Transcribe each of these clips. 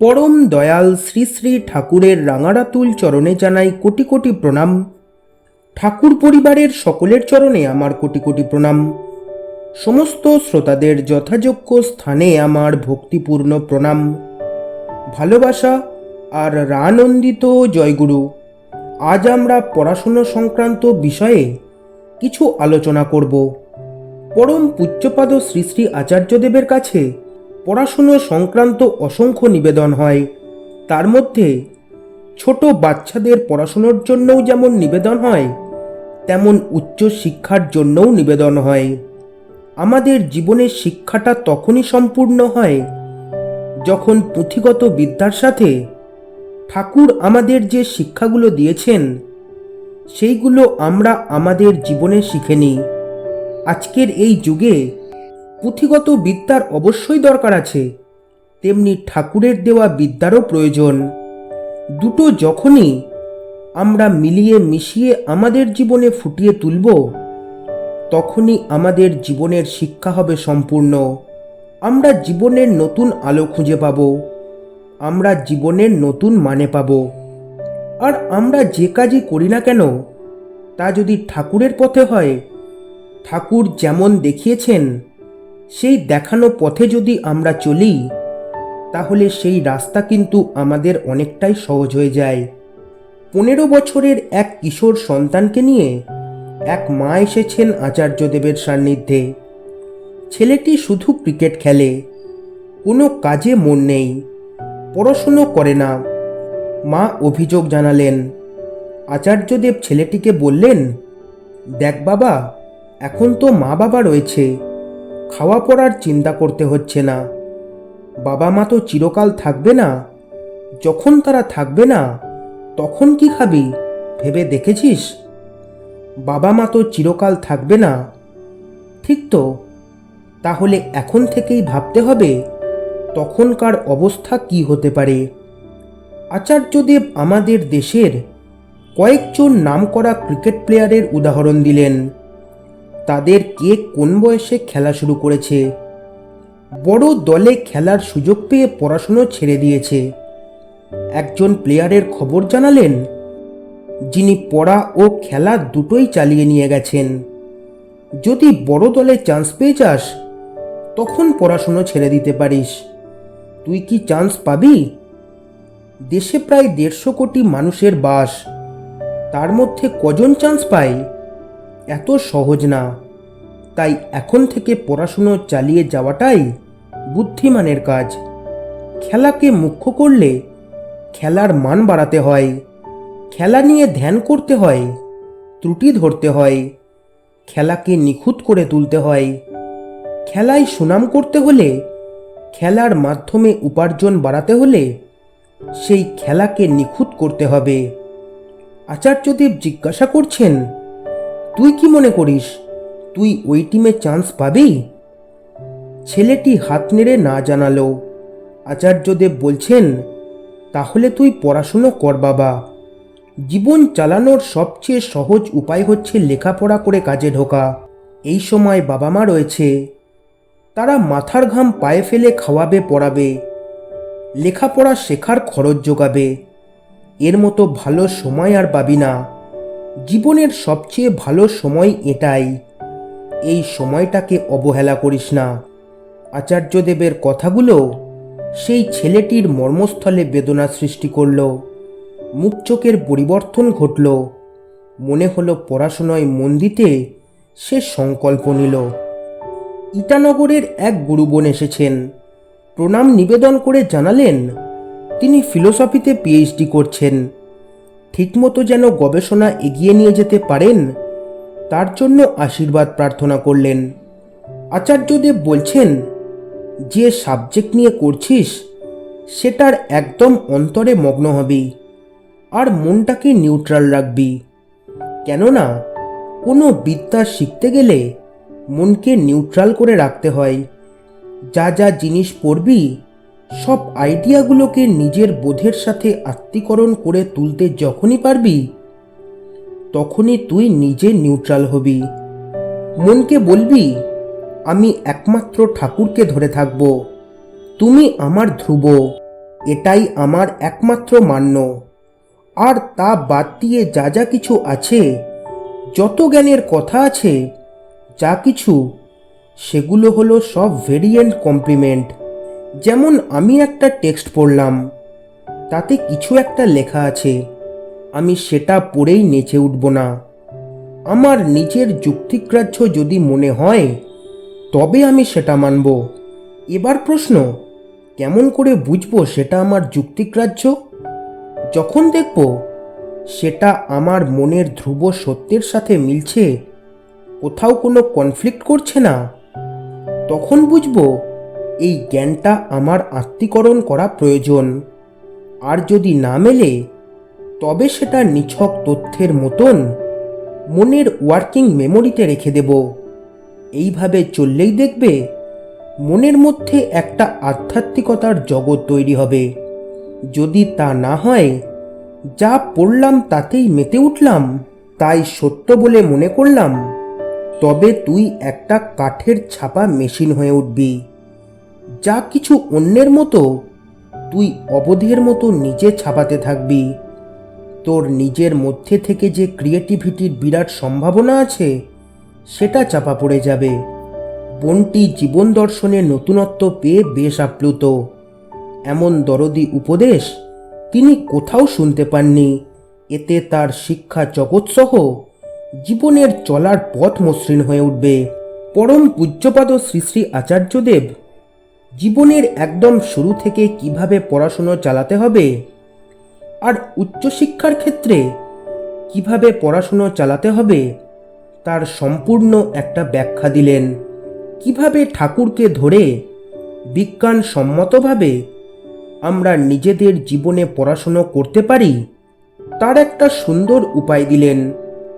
পরম দয়াল শ্রী শ্রী ঠাকুরের রাঙারাতুল চরণে জানাই কোটি কোটি প্রণাম। ঠাকুর পরিবারের সকলের চরণে আমার কোটি কোটি প্রণাম। সমস্ত শ্রোতাদের যথাযোগ্য স্থানে আমার ভক্তিপূর্ণ প্রণাম। ভালোবাসা আর রানন্দিত জয়গুরু, আজ আমরা পড়াশুনো সংক্রান্ত বিষয়ে কিছু আলোচনা করব। পরম পূজ্যপাদ শ্রী শ্রী আচার্যদেবের কাছে পড়াশুনো সংক্রান্ত অসংখ্য নিবেদন হয়। তার মধ্যে ছোট বাচ্চাদের পড়াশুনোর জন্যও যেমন নিবেদন হয়, তেমন উচ্চ শিক্ষার জন্যও নিবেদন হয়। আমাদের জীবনের শিক্ষাটা তখনই সম্পূর্ণ হয় যখন পুঁথিগত বিদ্যার সাথে ঠাকুর আমাদের যে শিক্ষাগুলো দিয়েছেন, সেইগুলো আমরা আমাদের জীবনে শিখে নিই। আজকের এই যুগে পুঁথিগত বিদ্যার অবশ্যই দরকার আছে। তেমনি ঠাকুরের দেওয়া বিদ্যারও প্রয়োজন। দুটো যখনই আমরা মিলিয়ে মিশিয়ে আমাদের জীবনে ফুটিয়ে তুলব, তখনই আমাদের জীবনের শিক্ষা হবে সম্পূর্ণ। আমরা জীবনের নতুন আলো খুঁজে পাব, আমরা জীবনের নতুন মানে পাব। আর আমরা যে কাজই করি না কেন, তা যদি ঠাকুরের পথে হয়, ঠাকুর যেমন দেখিয়েছেন সেই দেখানো পথে যদি আমরা চলি, তাহলে সেই রাস্তা কিন্তু আমাদের অনেকটাই সহজ হয়ে যায়। পনেরো বছরের এক কিশোর সন্তানকে নিয়ে এক মা এসেছেন আচার্যদেবের সান্নিধ্যে। ছেলেটি শুধু ক্রিকেট খেলে, কোনো কাজে মন নেই, পড়াশুনো করে না। মা অভিযোগ জানালেন, আচার্যদেব ছেলেটিকে বললেন, দেখ বাবা, এখন তো মা বাবা রয়েছে খাওয়া পড়ার চিন্তা করতে হচ্ছে না। বাবা মা তো চিরকাল থাকবে না। যখন তারা থাকবে না, তখন কি খাবি? ভেবে দেখেছিস? বাবা মা তো চিরকাল থাকবে না। ঠিক তো। তাহলে এখন থেকেই ভাবতে হবে, তখনকার অবস্থা কি হতে পারে? আচার্যদেব আমাদের দেশের কয়েকজন নামকরা ক্রিকেট প্লেয়ারের উদাহরণ দিলেন। তাদের কে কোন বয়সে খেলা শুরু করেছে? বড় দলে খেলার সুযোগ পেয়ে পড়াশুনো ছেড়ে দিয়েছে। একজন প্লেয়ারের খবর জানালেন, যিনি পড়া ও খেলা দুটোই চালিয়ে নিয়ে গেছেন। যদি বড় দলে চান্স পেয়ে যাস, তখন পড়াশুনো ছেড়ে দিতে পারিস। তুই কি চান্স পাবি? দেশে প্রায় দেড়শো কোটি মানুষের বাস। তার মধ্যে কজন চান্স পায়? এত সহজ না। তাই এখন থেকে পড়াশুনো চালিয়ে যাওয়াটাই বুদ্ধিমানের কাজ। খেলাকে মুখ্য করলে খেলার মান বাড়াতে হয়। খেলা নিয়ে ধ্যান করতে হয়, ত্রুটি ধরতে হয়, খেলাকে নিখুঁত করে তুলতে হয়। খেলায় সুনাম করতে হলে, খেলার মাধ্যমে উপার্জন বাড়াতে হলে সেই খেলাকে নিখুঁত করতে হবে। আচার্যদেব জিজ্ঞাসা করছেন তুই কি মনে করিস? তুই ওই টিমে চান্স পাবি? ছেলেটি হাত নেড়ে না জানালো। আচার্যদেব বলছেন, তাহলে তুই পড়াশুনো কর বাবা। জীবন চালানোর সবচেয়ে সহজ উপায় হচ্ছে লেখাপড়া করে কাজে ঢোকা। এই সময় বাবা মা রয়েছে। তারা মাথার ঘাম পায়ে ফেলে খাওয়াবে, পড়াবে। লেখাপড়া শেখার খরচ যোগাবে। এর মতো ভালো সময় আর পাবি না। জীবনের সবচেয়ে ভালো সময় এটাই। এই সময়টাকে অবহেলা করিস না। আচার্যদেবের কথাগুলো সেই ছেলেটির মর্মস্থলে বেদনা সৃষ্টি করল। মুখ চোখের পরিবর্তন ঘটল। মনে হলো পড়াশোনায় মন দিতে সে সংকল্প নিল। ইটানগরের এক গুরুবোন এসেছেন। প্রণাম নিবেদন করে জানালেন, তিনি ফিলোসফিতে পিএইচডি করছেন। ঠিকমতো যেন গবেষণা এগিয়ে নিয়ে যেতে পারেন, তার জন্য আশীর্বাদ প্রার্থনা করলেন। আচার্যদেব বলছেন, যে সাবজেক্ট নিয়ে করছিস, সেটার একদম অন্তরে মগ্ন হবি আর মনটাকে নিউট্রাল রাখবি। কেননা, কোনো বিদ্যা শিখতে গেলে মনকে নিউট্রাল করে রাখতে হয়। যা যা জিনিস পড়বি সব আইডিয়াগুলোকে নিজের বোধের সাথে আত্মীকরণ করে তুলতে যখনই পারবি, তখনই তুই নিজে নিউট্রাল হবি। মনকে বলবি, আমি একমাত্র ঠাকুরকে ধরে থাকব। তুমি আমার ধ্রুব। এটাই আমার একমাত্র মান্য। আর তা বাদ দিয়ে যা যা কিছু আছে, যত জ্ঞানের কথা আছে, যা কিছু, সেগুলো হলো সব ভেরিয়েন্ট কমপ্লিমেন্ট যেমন আমি একটা টেক্সট পড়লাম, তাতে কিছু একটা লেখা আছে, আমি সেটা পড়েই নেচে উঠব না। আমার নিজের যুক্তিগ্রাহ্য যদি মনে হয়, তবে আমি সেটা মানব। এবার প্রশ্ন, কেমন করে বুঝব সেটা আমার যুক্তিগ্রাহ্য? যখন দেখব সেটা আমার মনের ধ্রুব সত্যের সাথে মিলছে, কোথাও কোনো কনফ্লিক্ট করছে না, তখন বুঝব এই জ্ঞানটা আমার আত্মীকরণ করা প্রয়োজন। আর যদি না মেলে, তবে সেটা নিছক তথ্যের মতন মনের ওয়ার্কিং মেমোরিতে রেখে দেব। এইভাবে চললেই দেখবে মনের মধ্যে একটা আধ্যাত্মিকতার জগৎ তৈরি হবে। যদি তা না হয়, যা পড়লাম তাতেই মেতে উঠলাম, তাই সত্য বলে মনে করলাম, তবে তুই একটা কাঠের ছাপা মেশিন হয়ে উঠবি। যা কিছু অন্যের মতো, তুই অবধের মতো নিজে ছাপাতে থাকবি। তোর নিজের মধ্যে থেকে যে ক্রিয়েটিভিটির বিরাট সম্ভাবনা আছে, সেটা চাপা পড়ে যাবে। বনটি জীবন দর্শনের নতুনত্ব পেয়ে বেশ আপ্লুত। এমন দরদি উপদেশ তিনি কোথাও শুনতে পাননি। এতে তার শিক্ষা জগৎসহ জীবনের চলার পথ মসৃণ হয়ে উঠবে। পরম পূজ্যপাদ শ্রী শ্রী আচার্যদেব জীবনের একদম শুরু থেকে কীভাবে পড়াশুনো চালাতে হবে? আর উচ্চশিক্ষার ক্ষেত্রে কীভাবে পড়াশুনো চালাতে হবে? তার সম্পূর্ণ একটা ব্যাখ্যা দিলেন। কীভাবে ঠাকুরকে ধরে বিজ্ঞানসম্মতভাবে আমরা নিজেদের জীবনে পড়াশুনো করতে পারি? তার একটা সুন্দর উপায় দিলেন।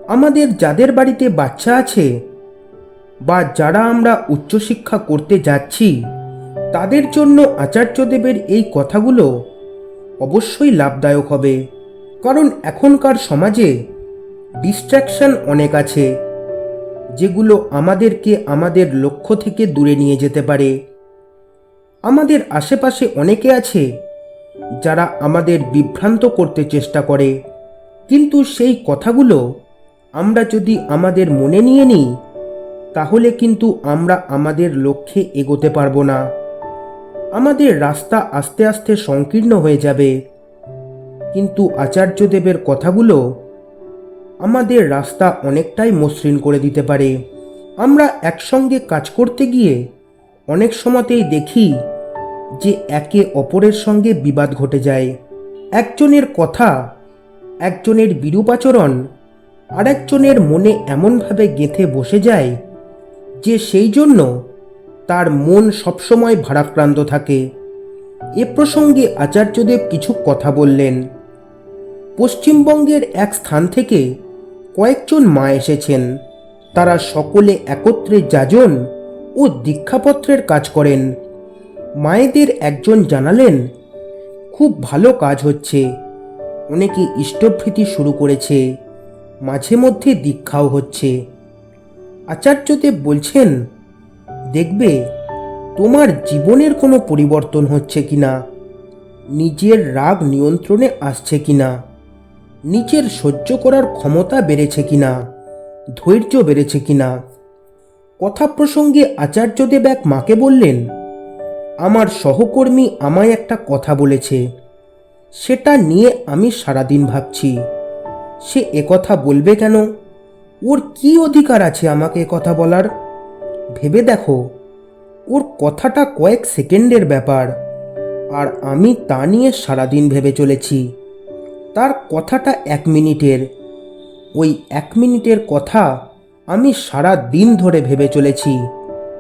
আমাদের যাদের বাড়িতে বাচ্চা আছে বা যারা আমরা উচ্চশিক্ষা করতে যাচ্ছি তাদের জন্য আচার্যদেবের এই কথাগুলো অবশ্যই লাভদায়ক হবে। কারণ এখনকার সমাজে ডিস্ট্র্যাকশন অনেক আছে, যেগুলো আমাদেরকে আমাদের লক্ষ্য থেকে দূরে নিয়ে যেতে পারে। আমাদের আশেপাশে অনেকে আছে যারা আমাদের বিভ্রান্ত করতে চেষ্টা করে, কিন্তু সেই কথাগুলো আমরা যদি আমাদের মনে নিয়ে নিই, তাহলে কিন্তু আমরা আমাদের লক্ষ্যে এগোতে পারব না। আমাদের রাস্তা আস্তে আস্তে সংকীর্ণ হয়ে যাবে। কিন্তু আচার্যদেবের কথাগুলো আমাদের রাস্তা অনেকটাই মসৃণ করে দিতে পারে। আমরা একসঙ্গে কাজ করতে গিয়ে অনেক সময়তেই দেখি যে একে অপরের সঙ্গে বিবাদ ঘটে যায়। একজনের কথা, একজনের বিরূপাচরণ আরেকজনের মনে এমনভাবে গেঁথে বসে যায় যে সেই জন্য তার মন সবসময় ভারাক্রান্ত থাকে। এ প্রসঙ্গে আচার্যদেব কিছু কথা বললেন। পশ্চিমবঙ্গের এক স্থান থেকে কয়েকজন মা এসেছেন। তারা সকলে একত্রে যাজন ও দীক্ষাপত্রের কাজ করেন। মায়েদের একজন জানালেন, খুব ভালো কাজ হচ্ছে। অনেকে ইষ্টভৃতি শুরু করেছে। মাঝে মধ্যে দীক্ষাও হচ্ছে। আচার্যদেব বলছেন দেখবে তোমার জীবনের কোনো পরিবর্তন হচ্ছে কিনা, নিজের রাগ নিয়ন্ত্রণে আসছে কিনা, নিজের সহ্য করার ক্ষমতা বেড়েছে কিনা, ধৈর্য বেড়েছে কিনা। কথা প্রসঙ্গে আচার্যদেব এক মাকে বললেন, আমার সহকর্মী আমায় একটা কথা বলেছে, সেটা নিয়ে আমি সারাদিন ভাবছি। সে একথা বলবে কেন? ওর কি অধিকার আছে আমাকে কথা বলার? ভেবে দেখো, ওর কথাটা কয়েক সেকেন্ডের ব্যাপার। আর আমি তা নিয়ে সারাদিন ভেবে চলেছি। তার কথাটা এক মিনিটের। ওই এক মিনিটের কথা আমি সারা দিন ধরে ভেবে চলেছি।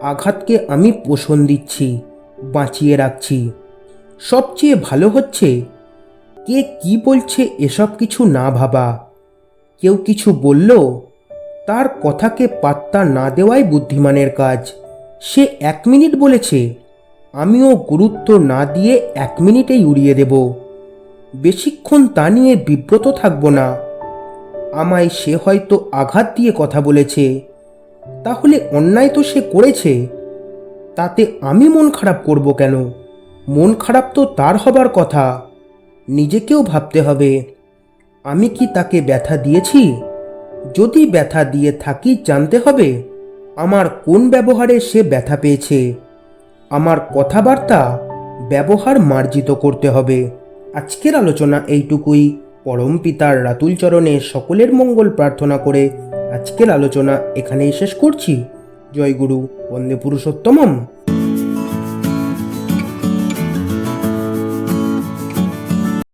আঘাতকে আমি পোষণ দিচ্ছি, বাঁচিয়ে রাখছি। সবচেয়ে ভালো হচ্ছে, কে কি বলছে এসব কিছু না ভাবা। কেউ কিছু বলল তার কথাকে পাত্তা না দেওয়াই বুদ্ধিমানের কাজ। সে এক মিনিট বলেছে, আমিও গুরুত্ব না দিয়ে এক মিনিটেই উড়িয়ে দেব। বেশিক্ষণ তা নিয়ে বিব্রত থাকব না। আমায় সে হয়তো আঘাত দিয়ে কথা বলেছে। তাহলে অন্যায় তো সে করেছে। তাতে আমি মন খারাপ করব কেন? মন খারাপ তো তার হবার কথা। নিজেকেও ভাবতে হবে। আমি কি তাকে ব্যথা দিয়েছি? যদি ব্যথা দিয়ে থাকি জানতে হবে, আমার কোন ব্যবহারে সে ব্যথা পেয়েছে। আমার কথাবার্তা ব্যবহার মার্জিত করতে হবে। আজকের আলোচনা এইটুকুই। পরম পিতার রাতুল চরণে সকলের মঙ্গল প্রার্থনা করে আজকের আলোচনা এখানেই শেষ করছি। জয় গুরু বন্দে পুরুষোত্তমম।